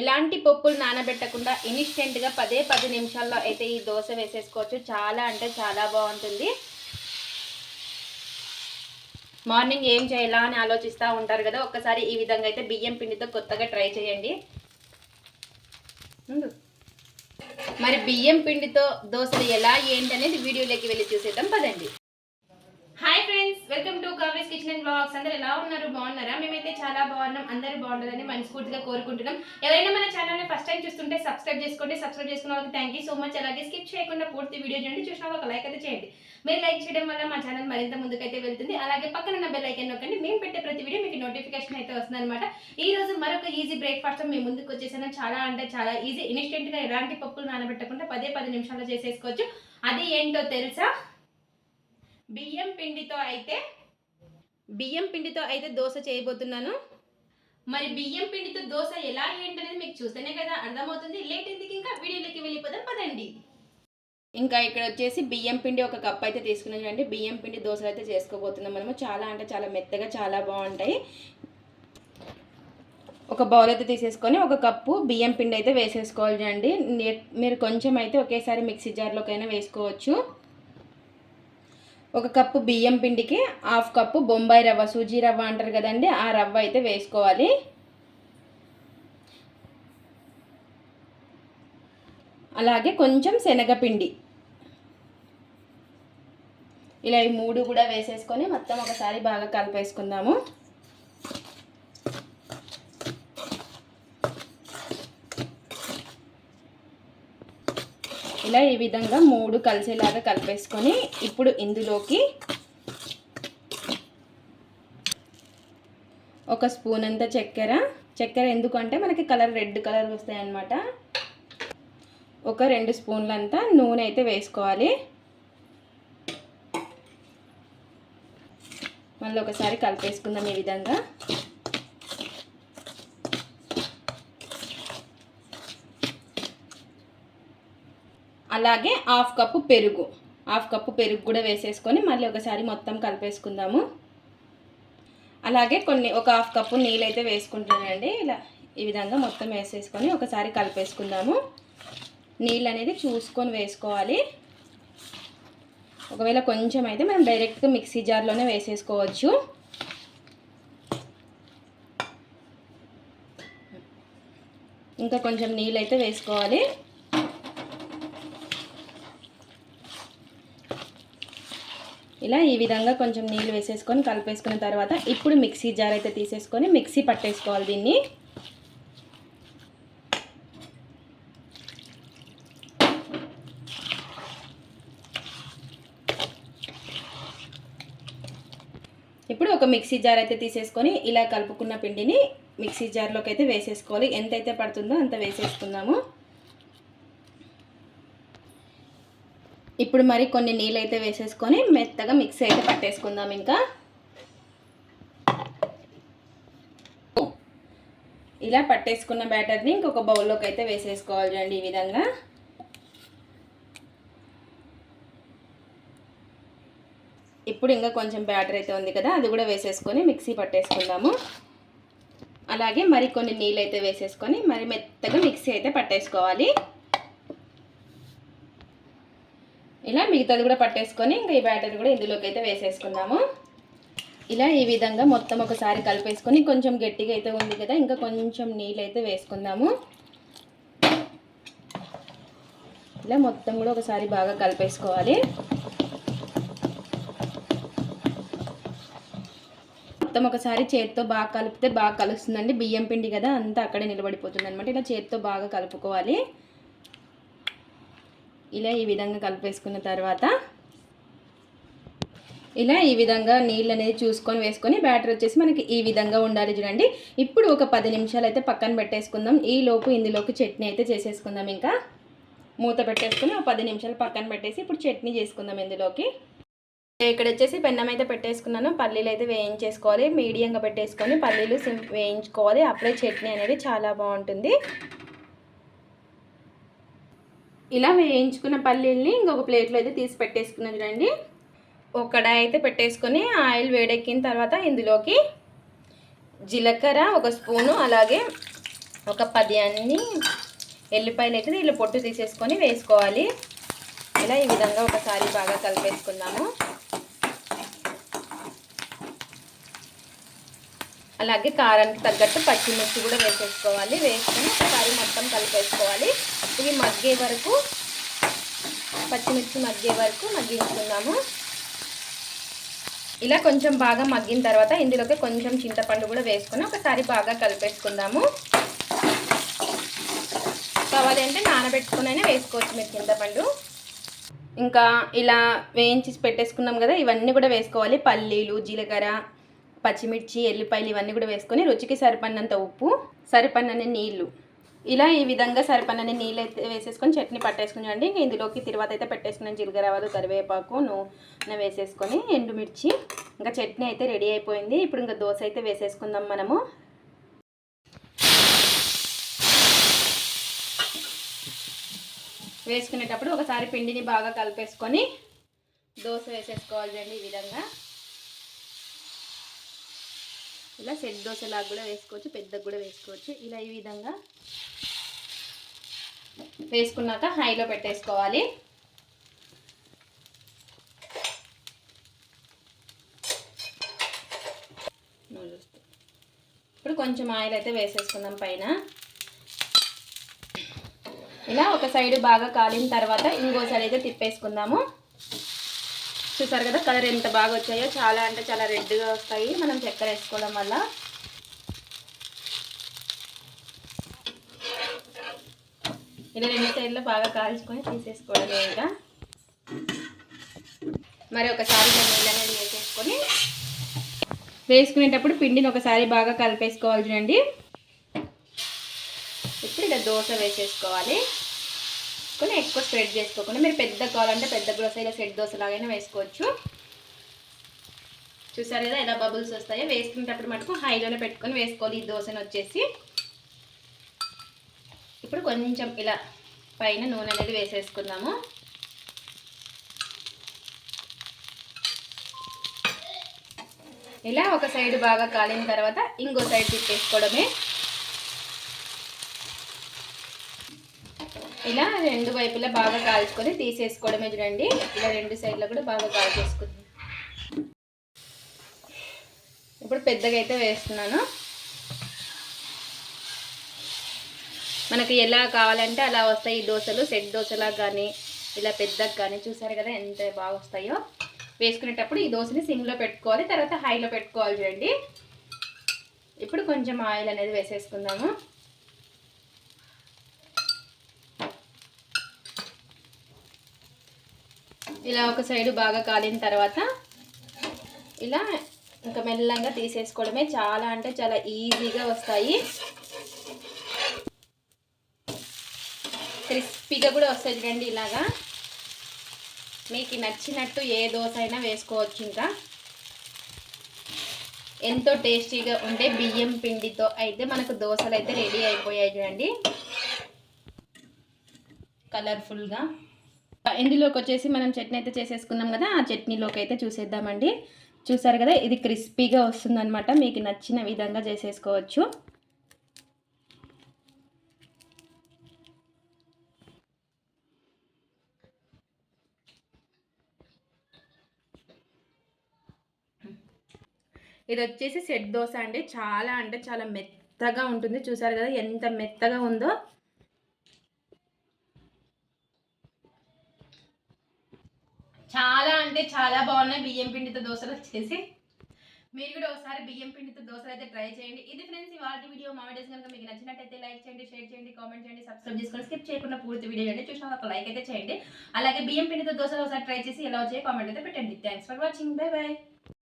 ఎలాంటి పప్పులు నానబెట్టకుండా ఇన్స్టెంట్గా పదే పది నిమిషాల్లో అయితే ఈ దోశ వేసేసుకోవచ్చు. చాలా అంటే చాలా బాగుంటుంది. మార్నింగ్ ఏం చేయాలా అని ఆలోచిస్తూ ఉంటారు కదా ఒక్కసారి ఈ విధంగా అయితే బియ్యం పిండితో కొత్తగా ట్రై చేయండి. మరి బియ్యం పిండితో దోశలు ఎలా ఏంటి అనేది వీడియోలోకి వెళ్ళి చూసేద్దాం. పదండి hi friends welcome to Kavri's kitchen and blogs అందరు ఎలా ఉన్నారు? బాగున్నారా? మేమైతే చాలా బాగున్నాం. అందరూ బాగుండాలని మనస్ఫూర్తిగా కోరుకుంటున్నాం. ఎవరైనా మన ఛానల్ని ఫస్ట్ టైం చూస్తుంటే సబ్స్క్రైబ్ చేసుకోండి. సబ్స్క్రైబ్ చేసుకున్న వాళ్ళకి థ్యాంక్ యూ సో మచ్ అలాగే స్కిప్ చేయకుండా పూర్తి వీడియో చూడండి. చూసిన ఒక లైక్ అయితే చేయండి. మీరు లైక్ చేయడం వల్ల మా ఛానల్ మరింత ముందుకైతే వెళ్తుంది. అలాగే పక్కన ఉన్న బెల్ ఐకన్ నొక్కండి. మేము పెట్టే ప్రతి వీడియో మీకు నోటిఫికేషన్ అయితే వస్తుంది అనమాట ఈ రోజు మరొక ఈజీ బ్రేక్ఫాస్ట్ మీ ముందుకు వచ్చేసాను. చాలా అంటే చాలా ఈజీ ఇన్స్టెంట్గా ఎలాంటి పప్పులు నానబెట్టకుండా పదే పది నిమిషాల్లో చేసేసుకోవచ్చు. అది ఏంటో తెలుసా? బియ్యం పిండితో అయితే బియ్యం పిండితో అయితే దోశ చేయబోతున్నాను. మరి బియ్యం పిండితో దోశ ఎలా ఏంటనేది మీకు చూస్తేనే కదా అర్థమవుతుంది. లేట్ ఎందుకు ఇంకా వీడియోలోకి వెళ్ళిపోదాం పదండి. ఇంకా ఇక్కడ వచ్చేసి బియ్యం పిండి ఒక కప్ అయితే తీసుకున్నాం చూడండి. బియ్యం పిండి దోశలు అయితే చేసుకోబోతున్నాం మనము. చాలా అంటే చాలా మెత్తగా చాలా బాగుంటాయి. ఒక బౌల్ అయితే తీసేసుకొని ఒక కప్పు బియ్యం పిండి అయితే వేసేసుకోవాలి చూడండి. మీరు కొంచెం అయితే ఒకేసారి మిక్సీ జార్లోకైనా వేసుకోవచ్చు. ఒక కప్పు బియ్యం పిండికి హాఫ్ కప్పు బొంబాయి రవ్వ సూజీ రవ్వ అంటారు కదండి ఆ రవ్వ అయితే వేసుకోవాలి. అలాగే కొంచెం శనగపిండి. ఇలా ఈ మూడు కూడా వేసేసుకొని మొత్తం ఒకసారి బాగా కలిపేసుకుందాము. ఇలా ఈ విధంగా మూడు కలిసేలాగా కలిపేసుకొని ఇప్పుడు ఇందులోకి ఒక స్పూన్ అంత చక్కెర. చక్కెర ఎందుకంటే మనకి కలర్ రెడ్ కలర్ వస్తాయి అన్నమాట ఒక రెండు స్పూన్లంతా నూనె అయితే వేసుకోవాలి. మళ్ళీ ఒకసారి కలిపేసుకుందాం ఈ విధంగా. అలాగే హాఫ్ కప్పు పెరుగు. హాఫ్ కప్పు పెరుగు కూడా వేసేసుకొని మళ్ళీ ఒకసారి మొత్తం కలిపేసుకుందాము. అలాగే కొన్ని ఒక హాఫ్ కప్పు నీళ్ళు అయితే వేసుకుంటానండి ఇలా ఈ విధంగా మొత్తం వేసేసుకొని ఒకసారి కలిపేసుకుందాము. నీళ్ళు అనేది చూసుకొని వేసుకోవాలి. ఒకవేళ కొంచెం అయితే మనం డైరెక్ట్గా మిక్సీ జార్లోనే వేసేసుకోవచ్చు. ఇంకా కొంచెం నీళ్ళు అయితే వేసుకోవాలి. ఇలా ఈ విధంగా కొంచెం నీళ్ళు వేసేసుకొని కలిపేసుకున్న తర్వాత ఇప్పుడు మిక్సీ జార్ అయితే తీసేసుకొని మిక్సీ పట్టేసుకోవాలి దీన్ని. ఇప్పుడు ఒక మిక్సీ జార్ అయితే తీసేసుకొని ఇలా కలుపుకున్న పిండిని మిక్సీ జార్లోకి అయితే వేసేసుకోవాలి. ఎంతైతే పడుతుందో అంత వేసేసుకుందాము. ఇప్పుడు మరి కొన్ని నీళ్ళు అయితే వేసేసుకొని మెత్తగా మిక్సీ అయితే పట్టేసుకుందాం ఇంకా. ఇలా పట్టేసుకున్న బ్యాటర్ని ఇంకొక బౌల్లోకి అయితే వేసేసుకోవాలి చూడండి ఈ విధంగా. ఇప్పుడు ఇంకా కొంచెం బ్యాటర్ అయితే ఉంది కదా అది కూడా వేసేసుకొని మిక్సీ పట్టేసుకుందాము. అలాగే మరి కొన్ని నీళ్ళు అయితే వేసేసుకొని మరి మెత్తగా మిక్సీ అయితే పట్టేసుకోవాలి. ఇలా మిగతాది కూడా పట్టేసుకొని ఇంకా ఈ బ్యాటర్ కూడా ఇందులోకి అయితే వేసేసుకుందాము. ఇలా ఈ విధంగా మొత్తం ఒకసారి కలిపేసుకొని కొంచెం గట్టిగా అయితే ఉంది కదా ఇంకా కొంచెం నీళ్ళు అయితే వేసుకుందాము. ఇలా మొత్తం కూడా ఒకసారి బాగా కలిపేసుకోవాలి. మొత్తం ఒకసారి చేత్తో బాగా కలిపితే బాగా కలుస్తుందండి. బియ్యం పిండి కదా అంతా అక్కడే నిలబడిపోతుంది అనమాట ఇలా చేత్తో బాగా కలుపుకోవాలి. ఇలా ఈ విధంగా కలిపేసుకున్న తర్వాత ఇలా ఈ విధంగా నీళ్ళు అనేది చూసుకొని వేసుకొని బ్యాటర్ వచ్చేసి మనకి ఈ విధంగా ఉండాలి చూడండి. ఇప్పుడు ఒక పది నిమిషాలు అయితే పక్కన పెట్టేసుకుందాం. ఈ లోపు ఇందులోకి చట్నీ అయితే చేసేసుకుందాం ఇంకా. మూత పెట్టేసుకుని ఒక పది నిమిషాలు పక్కన పెట్టేసి ఇప్పుడు చట్నీ చేసుకుందాం ఇందులోకి. ఇక్కడ వచ్చేసి బెన్నం అయితే పెట్టేసుకున్నాను. పల్లీలు అయితే వేయించేసుకోవాలి. మీడియంగా పెట్టేసుకొని పల్లీలు సిం వేయించుకోవాలి. అప్పుడే చట్నీ అనేది చాలా బాగుంటుంది. ఇలా వేయించుకున్న పల్లీల్ని ఇంకొక ప్లేట్లో అయితే తీసి పెట్టేసుకున్నాను చూడండి. ఒక కడాయి అయితే పెట్టేసుకొని ఆయిల్ వేడెక్కిన తర్వాత ఇందులోకి జీలకర్ర ఒక స్పూను అలాగే ఒక పది అన్ని ఎల్లిపాయలు అయితే దీనిలో పొట్టు తీసేసుకొని వేసుకోవాలి. ఇలా ఈ విధంగా ఒకసారి బాగా కలిపేసుకుందాము. అలాగే కారానికి తగ్గట్టు పచ్చిమిర్చి కూడా వేసేసుకోవాలి. వేసుకొని ఒకసారి మొత్తం కలిపేసుకోవాలి. ఇవి మగ్గే వరకు పచ్చిమిర్చి మగ్గే వరకు మగ్గించుకుందాము. ఇలా కొంచెం బాగా మగ్గిన తర్వాత ఇందులోకి కొంచెం చింతపండు కూడా వేసుకొని ఒకసారి బాగా కలిపేసుకుందాము. కావాలంటే నానబెట్టుకునైనా వేసుకోవచ్చు మీరు చింతపండు. ఇంకా ఇలా వేయించి పెట్టేసుకున్నాం కదా ఇవన్నీ కూడా వేసుకోవాలి. పల్లీలు జీలకర్ర పచ్చిమిర్చి ఎల్లిపాయలు ఇవన్నీ కూడా వేసుకొని రుచికి సరిపడినంత ఉప్పు సరిపడిన నీళ్ళు ఇలా ఈ విధంగా సరిపడని నీళ్ళు అయితే వేసేసుకొని చట్నీ పట్టేసుకుని ఇంక ఇందులోకి తిరువాత అయితే పెట్టేసుకున్నాను. జీలకర్రవాలు కరివేపాకు నూనె వేసేసుకొని ఎండుమిర్చి. ఇంకా చట్నీ అయితే రెడీ అయిపోయింది. ఇప్పుడు ఇంకా దోశ అయితే వేసేసుకుందాం మనము. వేసుకునేటప్పుడు ఒకసారి పిండిని బాగా కలిపేసుకొని దోశ వేసేసుకోవాలి అండి ఈ విధంగా. ఇలా సెట్ దోశలాగా కూడా వేసుకోవచ్చు పెద్దగా కూడా వేసుకోవచ్చు. ఇలా ఈ విధంగా వేసుకున్నాక హైలో పెట్టేసుకోవాలి. ఇప్పుడు కొంచెం ఆయిల్ అయితే వేసేసుకుందాం పైన. ఇలా ఒక సైడ్ బాగా కాలిన తర్వాత ఇంకో సైడ్ అయితే తిప్పేసుకుందాము. చూసారు కదా కలర్ ఎంత బాగా వచ్చాయో? చాలా అంటే చాలా రెడ్గా వస్తాయి. మనం చక్కెర వేసుకోవడం వల్ల. ఇలా రెండు సైడ్లో బాగా కాల్చుకొని తీసేసుకోవడమే ఇంకా. మరి ఒకసారి నీళ్ళు అనేది వేసేసుకొని వేసుకునేటప్పుడు పిండిని ఒకసారి బాగా కలిపేసుకోవాలి చూడండి. ఇప్పుడు ఇలా దోశ వేసేసుకోవాలి. వేసుకొని ఎక్కువ స్ప్రెడ్ చేసుకోకుండా మీరు పెద్ద కావాలంటే పెద్ద దోశ ఇలా సెట్ దోశ లాగైనా వేసుకోవచ్చు. చూసారు కదా ఎలా బబుల్స్ వస్తాయో? వేసుకునేటప్పుడు మటుకు హైలోనే పెట్టుకొని వేసుకోవాలి. ఈ దోశను వచ్చేసి. ఇప్పుడు కొంచెం ఇలా పైన నూనె అనేది వేసేసుకుందాము. ఇలా ఒక సైడ్ బాగా కాలిన తర్వాత ఇంకో సైడ్ తిప్పేసుకోవడమే. ఇలా రెండు వైపులా బాగా కాల్చుకొని తీసేసుకోవడమే చూడండి. ఇలా రెండు సైడ్లో కూడా బాగా కాల్చేసుకుంది. ఇప్పుడు పెద్దగా అయితే వేస్తున్నాను. మనకి ఎలా కావాలంటే అలా వస్తాయి ఈ దోశలు. సెట్ దోశలా కానీ ఇలా పెద్దగా కానీ చూసారు కదా ఎంత బాగా వస్తాయో. వేసుకునేటప్పుడు ఈ దోశని సిమ్లో పెట్టుకోవాలి. తర్వాత హైలో పెట్టుకోవాలి చూడండి. ఇప్పుడు కొంచెం ఆయిల్ అనేది వేసేసుకుందాము. ఇలా ఒక సైడు బాగా కాలిన తర్వాత ఇలా ఇంకా మెల్లంగా తీసేసుకోవడమే చాలా అంటే చాలా ఈజీగా వస్తాయి. క్రిస్పీగా కూడా వస్తాయి చూడండి ఇలాగా. మీకు నచ్చినట్టు ఏ దోశ అయినా వేసుకోవచ్చు ఇంకా. ఎంతో టేస్టీగా ఉంటే బియ్యం పిండితో అయితే మనకు దోశలు అయితే రెడీ అయిపోయాయి చూడండి. కలర్ఫుల్గా ఇందులోకి వచ్చేసి మనం చట్నీ అయితే చేసేసుకున్నాం కదా ఆ చట్నీలోకి అయితే చూసేద్దామండి. చూసారు కదా ఇది క్రిస్పీగా వస్తుందన్నమాట. మీకు నచ్చిన విధంగా చేసేసుకోవచ్చు. ఇది వచ్చేసి సెట్ దోశ అండి. చాలా అంటే చాలా మెత్తగా ఉంటుంది. చూసారు కదా ఎంత మెత్తగా ఉందో. చాలా అంటే చాలా బాగున్నాయి. బియ్యం పిండితో దోశలు వచ్చేసి. మీరు కూడా ఒకసారి బియ్యం పిండితో దోశలు అయితే ట్రై చేయండి. ఇది ఫ్రెండ్స్ ఇవాళ వీడియో మా వీడియోస్ కనుక మీకు నచ్చినట్టయితే లైక్ చేయండి షేర్ చేయండి కామెంట్ చేయండి సబ్స్క్రైబ్ చేసుకొని స్కిప్ చేయకుండా పూర్తి వీడియో చేయండి చూసిన ఒక లైక్ అయితే చేయండి. అలాగే బియ్యం పిండితో దోశలు ఒకసారి ట్రై చేసి ఎలా వచ్చాయి కామెంట్ అయితే పెట్టండి. Thanks for watching bye bye